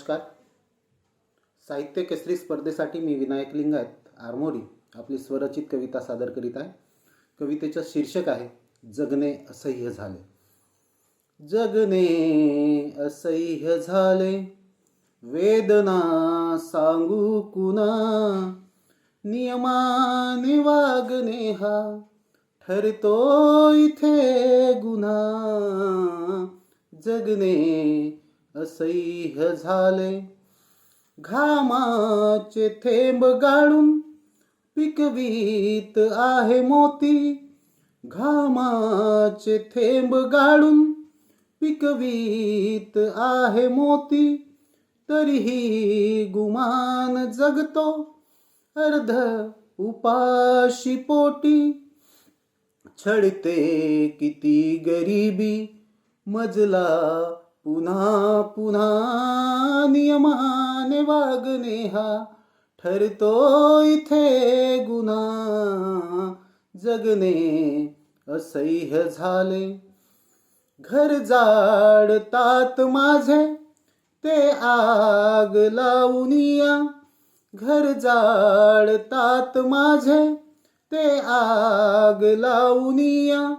नमस्कार. साहित्य केसरी स्पर्धेसाठी मी विनायक लिंगायत आरमोरी आपली स्वरचित कविता सादर करीत आहे. कवितेचं शीर्षक आहे जगणे असह्य झाले. जगणे असह्य झाले. वेदना सांगू कुणा? नियमाने वागणे हा ठरतो इथे गुन्हा. जगणे असह्य झाले. घामाचे थेंब गाळून पिकवीत आहे मोती. घामाचे थेंब गाळून पिकवीत आहे मोती. तरीही गुमान जगतो अर्ध उपाशी पोटी. छळते किती गरिबी मजला पुन्हा पुन्हा नियमाने वागणे हा. ठरतो इथे गुन्हा. जगणे असह्य झाले. घर जाडतात माझे ते आग लावूनिया घर जाडतात माझे ते आग लावूनिया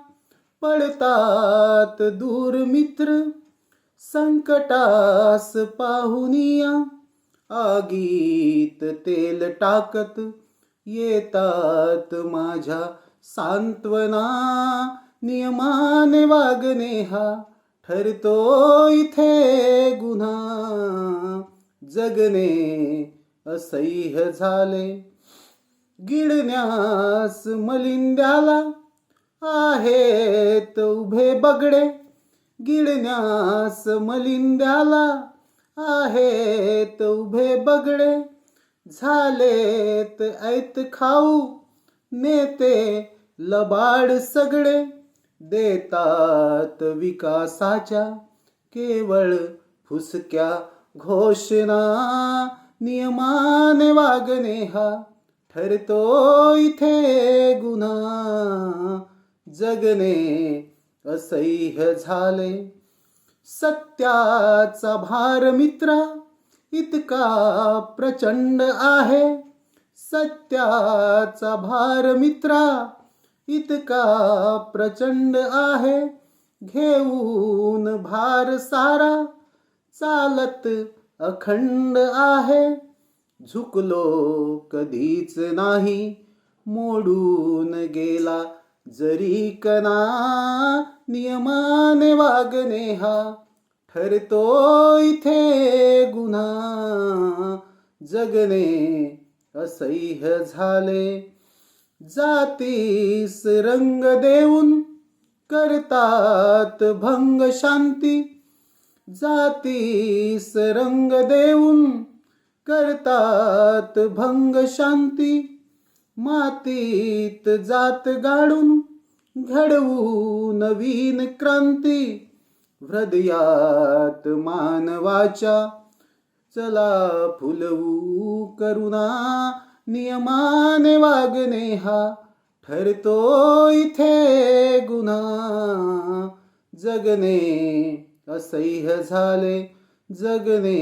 पडतात दूर मित्र संकटास पाहुनिया आगीत तेल टाकत येतात माझ्या सांत्वना. नियमाने वागणे हा ठरतो इथे गुन्हा. जगणे असह्य झाले. गिळण्यास मलिंद्याला आहेत उभे बगडे. गिळण्यास मलिंद्याला आहेत उभे बगडे. झालेत ऐत खाऊ नेते लबाड सगळे देतात विकासाच्या केवळ फुसक्या घोषणा. नियमाने वागणे हा ठरतो इथे गुन्हा. जगणे असह्य झाले. सत्याचा भार मित्रा इतका प्रचंड आहे. सत्याचा भार मित्रा इतका प्रचंड आहे. घेऊन भार सारा चालत अखंड आहे. झुकलो कधीच नाही मोडून गेला जरी कना नियमाने वागणे हा ठरतो इथे गुन्हा. जगणे असह्य झाले. जातीस रंग देऊन करतात भंग शांती. जातीस रंग देऊन करतात भंग शांती. मातीत जात गाडून घडवू नवीन क्रांती. हृदयात मानवाच्या चला फुलवू करुणा नियमाने वागणे हा ठरतो इथे गुन्हा. जगणे असह्य झाले जगणे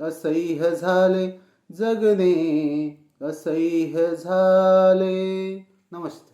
असह्य झाले जगणे असह्य झाले. नमस्ते.